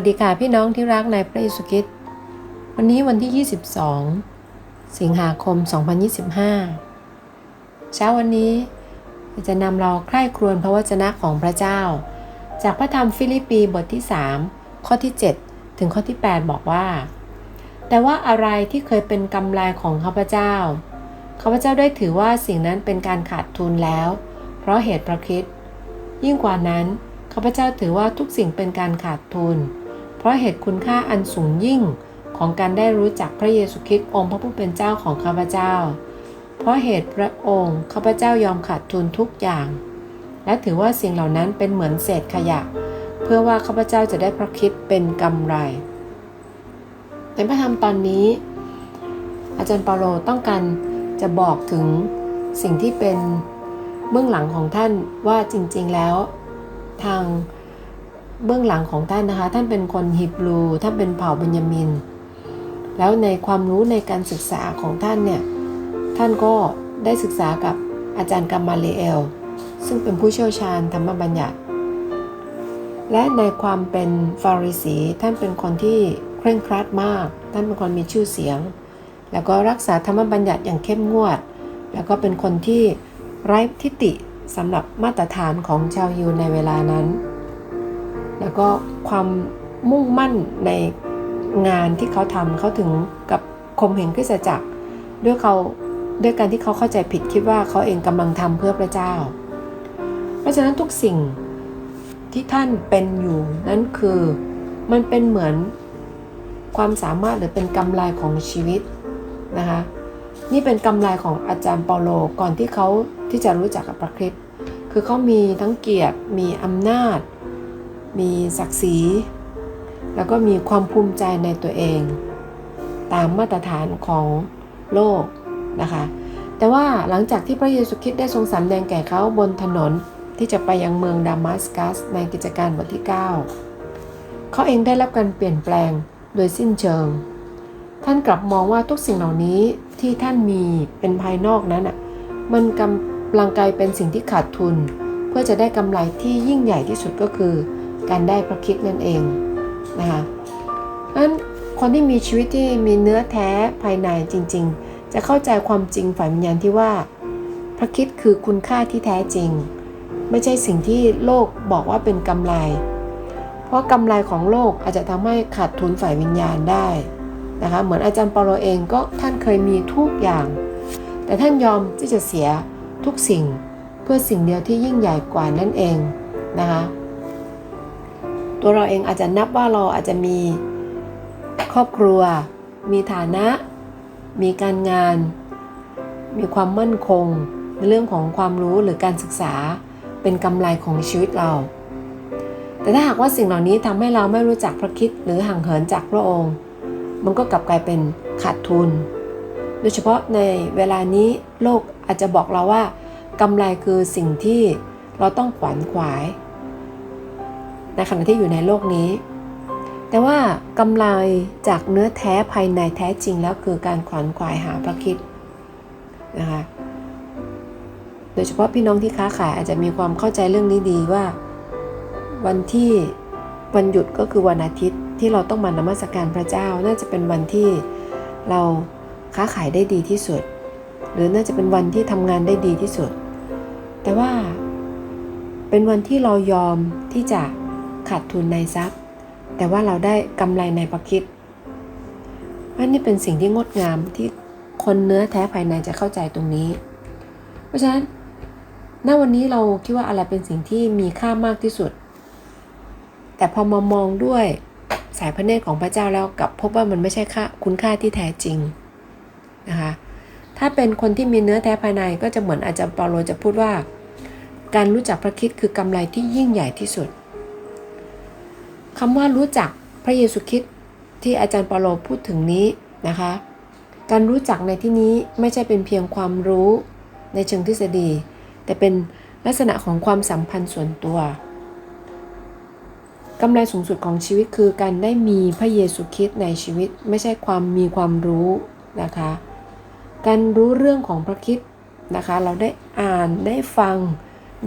วัสดีค่ะพี่น้องที่รักในพระเยซูคริสต์วันนี้วันที่ 22 สิงหาคม 2025 เช้าวันนี้จะนำเราใคร่ครวญพระวจนะของพระเจ้า จากพระธรรมฟิลิปปีบทที่ 3 ข้อที่ 7 ถึงข้อที่ 8 บอกว่า แต่ว่าอะไรที่เคยเป็นกำไรของข้าพเจ้าข้าพเจ้าได้ถือว่าสิ่งนั้นเป็นการขาดทุนแล้ว เพราะเหตุพระคริสต์ยิ่งกว่านั้นข้าพเจ้าถือว่าทุกสิ่งเป็นการขาดทุนเพราะเหตุคุณค่าอันสูงยิ่งของการได้รู้จักพระเยซูคริสต์องค์พระผู้เป็นเจ้าของข้าพเจ้า เพราะเหตุพระองค์ข้าพเจ้ายอมขาดทุนทุกอย่าง และถือว่าสิ่งเหล่านั้นเป็นเหมือนเศษขยะ เพื่อว่าข้าพเจ้าจะได้พระคิดเป็นกำไร ในพระธรรมตอนนี้ อาจารย์เปาโลต้องการจะบอกถึงสิ่งที่เป็นเบื้องหลังของท่านว่าจริงๆแล้ว ทาง เบื้องหลังของท่านนะคะ ท่านเป็นคนฮิบรูท่านเป็นเผ่าเบนยามิน แล้วในความรู้ในการศึกษาของท่านเนี่ย ท่านก็ได้ศึกษากับอาจารย์กัมมาเลเอล ซึ่งเป็นผู้เชี่ยวชาญธรรมบัญญัติ และในความเป็นฟาริสี ท่านเป็นคนที่เคร่งครัดมาก ท่านเป็นคนมีชื่อเสียง แล้วก็รักษาธรรมบัญญัติอย่างเข้มงวด แล้วก็เป็นคนที่ไร้ทิฏฐิสำหรับมาตรฐานของชาวยิวในเวลานั้น แล้วก็ความมุ่งมั่นในงานที่เขาทำเขาถึงกับคมเหงคริสตจักรด้วยเขาด้วยการที่เขาเข้าใจผิดคิดว่าเขาเองกำลังทำเพื่อพระเจ้า เพราะฉะนั้นทุกสิ่งที่ท่านเป็นอยู่นั้นคือมันเป็นเหมือนความสามารถหรือเป็นกำไรของชีวิตนะคะนี่เป็นกำไรของอาจารย์เปาโลก่อนที่เขาที่จะรู้จักกับพระคริสต์คือเขามีทั้งเกียรติมีอำนาจ มีศักดิ์ศรี แล้วก็มีความภูมิใจในตัวเอง ตามมาตรฐานของโลกนะคะ แต่ว่าหลังจากที่พระเยซูคริสต์ได้ทรงสำแดงแก่เขาบนถนนที่จะไปยังเมืองดามัสกัสในกิจการบทที่ 9 เขาเองได้รับการเปลี่ยนแปลงโดยสิ้นเชิง ท่านกลับมองว่าทุกสิ่งเหล่านี้ที่ท่านมีเป็นภายนอกนั้นอะมันกำลังกลายเป็นสิ่งที่ขาดทุน เพื่อจะได้กำไรที่ยิ่งใหญ่ที่สุดก็คือ การได้พระคิดนั่นเองนะคะนั้นคนที่มีชีวิตที่มีเนื้อแท้ภายในจริง ๆ จะเข้าใจความจริงฝ่ายวิญญาณที่ว่า พระคิดคือคุณค่าที่แท้จริง ไม่ใช่สิ่งที่โลกบอกว่าเป็นกำไร เพราะกำไรของโลกอาจจะทำให้ขาดทุนฝ่ายวิญญาณได้นะคะเหมือนอาจารย์ปาโลเองก็ท่านเคยมีทุกอย่าง แต่ท่านยอมที่จะเสียทุกสิ่ง เพื่อสิ่งเดียวที่ยิ่งใหญ่กว่านั่นเองนะคะ ตัวเราเองอาจจะนับว่าเราอาจจะมีครอบครัว มีฐานะ มีการงาน มีความมั่นคง ในเรื่องของความรู้หรือการศึกษาเป็นกำไรของชีวิตเรา แต่ถ้าหากว่าสิ่งเหล่านี้ทำให้เราไม่รู้จักพระคิดหรือห่างเหินจากพระองค์ มันก็กลับกลายเป็นขาดทุน โดยเฉพาะในเวลานี้โลกอาจจะบอกเราว่ากำไรคือสิ่งที่เราต้องขวนขวาย ในขณะที่อยู่ในโลกนี้ แต่ว่ากำไรจากเนื้อแท้ภายในแท้จริงแล้วคือการขวนขวายหาพระคิดนะคะโดยเฉพาะพี่น้องที่ค้าขายอาจจะมีความเข้าใจเรื่องนี้ดีว่า วันที่วันหยุดก็คือวันอาทิตย์ที่เราต้องมานมัสการพระเจ้า น่าจะเป็นวันที่เราค้าขายได้ดีที่สุด หรือน่าจะเป็นวันที่ทำงานได้ดีที่สุด แต่ว่าเป็นวันที่เรายอมที่จะ ขาดทุนในทรัพย์ แต่ว่าเราได้กำไรในประคิดว่านี่เป็นสิ่งที่งดงามที่คนเนื้อแท้ภายในจะเข้าใจตรงนี้ เพราะฉะนั้นณวันนี้เราคิดว่าอะไรเป็นสิ่งที่มีค่ามากที่สุด แต่พอมามองด้วยสายพระเนตรของพระเจ้าแล้วกับพบว่ามันไม่ใช่ค่าคุณค่าที่แท้จริงนะคะถ้าเป็นคนที่มีเนื้อแท้ภายในก็จะเหมือนอาจารย์เปาโลจะพูดว่า การรู้จักพระคิดคือกำไรที่ยิ่งใหญ่ที่สุด คำว่ารู้จักพระเยซูคริสต์ที่อาจารย์เปาโลพูดถึงนี้นะคะ การรู้จักในที่นี้ไม่ใช่เป็นเพียงความรู้ในเชิงทฤษฎี แต่เป็นลักษณะของความสัมพันธ์ส่วนตัวกำไรสูงสุดของชีวิตคือการได้มีพระเยซูคริสต์ในชีวิต ไม่ใช่ความมีความรู้นะคะ การรู้เรื่องของพระคิดนะคะ เราได้อ่านได้ฟัง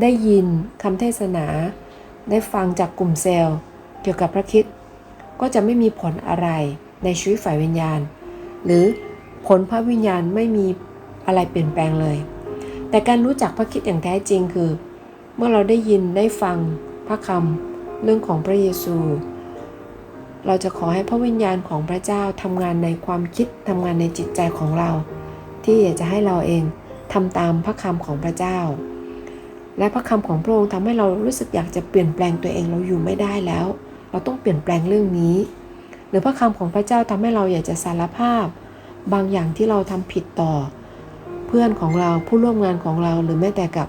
ได้ยินคำเทศนา ได้ฟังจากกลุ่มเซลล์ เกี่ยวกับพระคิดก็จะไม่มีผลอะไรในชีวิตฝ่ายวิญญาณ หรือผลพระวิญญาณไม่มีอะไรเปลี่ยนแปลงเลย แต่การรู้จักพระคิดอย่างแท้จริงคือ เมื่อเราได้ยินได้ฟังพระคำเรื่องของพระเยซู เราจะขอให้พระวิญญาณของพระเจ้าทำงานในความคิดทำงานในจิตใจของเรา ที่อยากจะให้เราเองทำตามพระคำของพระเจ้า และพระคำของพระองค์ทำให้เรารู้สึกอยากจะเปลี่ยนแปลงตัวเองเราอยู่ไม่ได้แล้ว เราต้องเปลี่ยนแปลงเรื่องนี้ หรือพระคำของพระเจ้าทำให้เราอยากจะสารภาพ บางอย่างที่เราทำผิดต่อ เพื่อนของเราผู้ร่วมงานของเราหรือแม้แต่กับ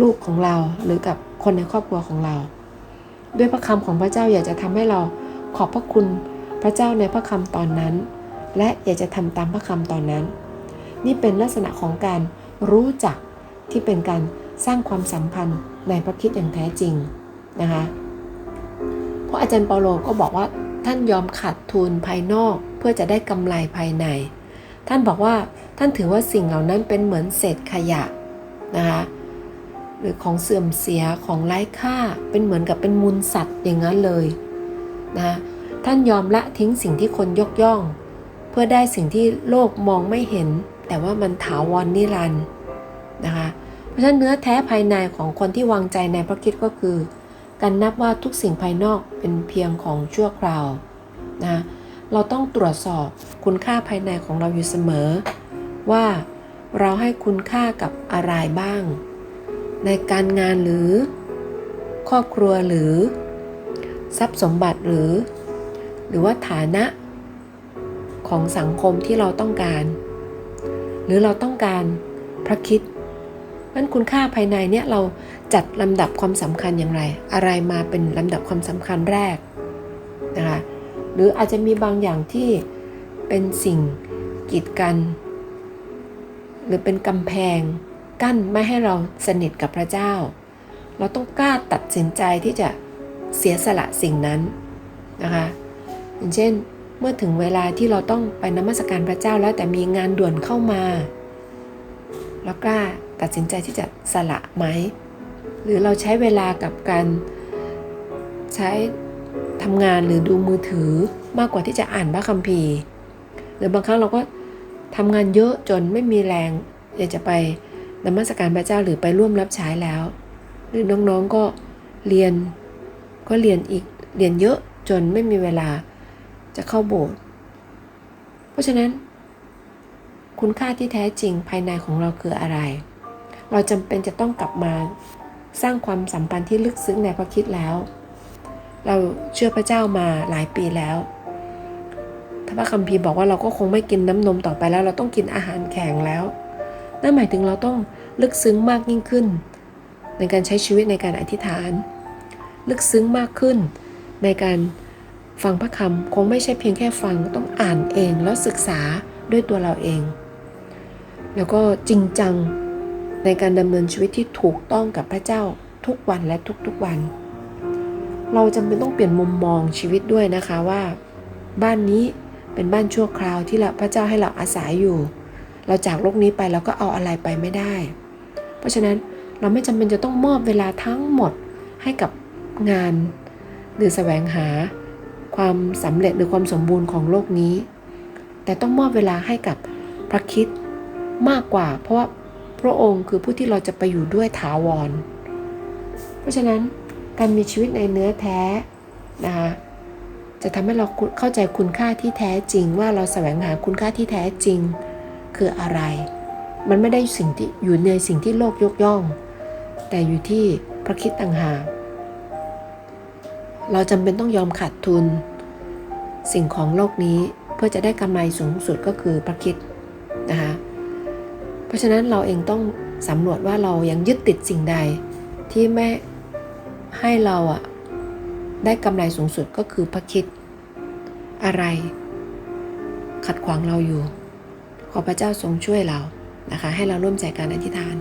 ลูกของเราหรือกับคนในครอบครัวของเรา ด้วยพระคำของพระเจ้าอยากจะทำให้เราขอบพระคุณพระเจ้าในพระคำตอนนั้น และอยากจะทำตามพระคำตอนนั้น นี่เป็นลักษณะของการรู้จักที่เป็นการสร้างความสัมพันธ์ในพระคิดอย่างแท้จริงนะคะ เพราะอาจารย์เปาโลก็บอกว่าท่านยอมขาดทุนภายนอกเพื่อจะได้กำไรภายใน ท่านบอกว่าท่านถือว่าสิ่งเหล่านั้นเป็นเหมือนเศษขยะนะคะหรือของเสื่อมเสียของไร้ค่าเป็นเหมือนกับเป็นมูลสัตว์อย่างนั้นเลยนะคะท่านยอมละทิ้งสิ่งที่คนยกย่อง เพื่อได้สิ่งที่โลกมองไม่เห็น แต่ว่ามันถาวรนิรันดร์นะคะเพราะฉะนั้นเนื้อแท้ภายในของคนที่วางใจในพระคิดก็คือ การนับว่าทุกสิ่งภายนอกเป็นเพียงของชั่วคราวนะเราต้องตรวจสอบคุณค่าภายในของเราอยู่เสมอ ว่าเราให้คุณค่ากับอะไรบ้าง ในการงานหรือ ครอบครัวหรือ ทรัพย์สมบัติหรือ หรือว่าฐานะ ของสังคมที่เราต้องการ หรือเราต้องการพระคิด ริดนั้นคุณค่าภายในเนี่ยเราจัดลำดับความสำคัญอย่างไร อะไรมาเป็นลำดับความสำคัญแรกนะคะหรืออาจจะมีบางอย่างที่เป็นสิ่งกีดกัน หรือเป็นกำแพง กั้นไม่ให้เราสนิทกับพระเจ้า เราต้องกล้าตัดสินใจที่จะเสียสละสิ่งนั้นนะคะอย่างเช่นเมื่อถึงเวลาที่เราต้องไปนมัสการพระเจ้าแล้วแต่มีงานด่วนเข้ามาเรากล้า ตัดสินใจที่จะสละไหม หรือเราใช้เวลากับการใช้ทำงานหรือดูมือถือมากกว่าที่จะอ่านพระคัมภีร์ หรือบางครั้งเราก็ทำงานเยอะจนไม่มีแรง อยากจะไปนมัสการพระเจ้าหรือไปร่วมรับใช้แล้ว หรือน้องๆก็เรียนก็เรียนอีกเรียนเยอะจนไม่มีเวลาจะเข้าโบสถ์เพราะฉะนั้น คุณค่าที่แท้จริงภายในของเราคืออะไร เราจำเป็นจะต้องกลับมาสร้างความสัมพันธ์ที่ลึกซึ้งในพระคิดแล้ว เราเชื่อพระเจ้ามาหลายปีแล้ว ถ้าพระคัมภีร์บอกว่าเราก็คงไม่กินน้ำนมต่อไปแล้ว เราต้องกินอาหารแข็งแล้ว นั่นหมายถึงเราต้องลึกซึ้งมากยิ่งขึ้น ในการใช้ชีวิตในการอธิษฐาน ลึกซึ้งมากขึ้น ในการฟังพระคำคงไม่ใช่เพียงแค่ฟังต้องอ่านเองแล้วศึกษาด้วยตัวเราเอง แล้วก็จริงจัง ในการดำเนินชีวิตที่ถูกต้องกับพระเจ้าทุกวันและทุกๆวัน เราจำเป็นต้องเปลี่ยนมุมมองชีวิตด้วยนะคะว่า บ้านนี้เป็นบ้านชั่วคราวที่พระเจ้าให้เราอาศัยอยู่ เราจากโลกนี้ไปเราก็เอาอะไรไปไม่ได้ เพราะฉะนั้นเราไม่จำเป็นจะต้องมอบเวลาทั้งหมดให้กับงาน หรือแสวงหา ความสำเร็จหรือความสมบูรณ์ของโลกนี้ แต่ต้องมอบเวลาให้กับพระคิดมากกว่า เพราะว่า พระองค์คือผู้ที่เราจะไปอยู่ด้วยถาวร เพราะฉะนั้นการมีชีวิตในเนื้อแท้นะคะจะทำให้เราเข้าใจคุณค่าที่แท้จริง ว่าเราแสวงหาคุณค่าที่แท้จริงคืออะไร มันไม่ได้สิ่งที่อยู่ในสิ่งที่โลกยกย่อง แต่อยู่ที่พระคิดต่างหากเราจำเป็นต้องยอมขาดทุน สิ่งของโลกนี้เพื่อจะได้กำไรสูงสุดก็คือพระคิดนะคะ เพราะฉะนั้นเราเองต้องสำรวจว่าเรายังยึดติดสิ่งใด ที่ไม่ให้เราอะได้กำไรสูงสุดก็คือพระคิด อะไร ขัดขวางเราอยู่ ขอพระเจ้าทรงช่วยเรานะคะ ให้เราร่วมใจการอธิษฐาน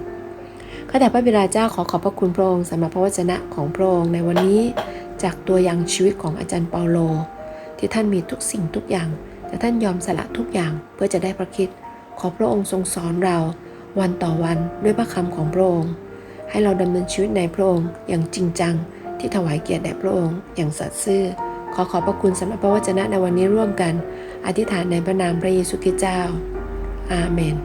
ข้าแต่พระบิดาเจ้าขอขอบพระคุณพระองค์สำหรับพระวจนะของพระองค์ในวันนี้จากตัวอย่างชีวิตของอาจารย์เปาโล ที่ท่านมีทุกสิ่งทุกอย่าง แต่ท่านยอมสละทุกอย่างเพื่อจะได้พระคิด ขอพระองค์ทรงสอนเราวันต่อวันด้วยพระคำของพระองค์ ให้เราดำเนินชีวิตในพระองค์อย่างจริงจัง ที่ถวายเกียรติแด่พระองค์อย่างสัตย์ซื่อ ขอขอบพระคุณสำหรับพระวจนะในวันนี้ร่วมกัน อธิษฐานในพระนามพระเยซูคริสต์เจ้า อาเมน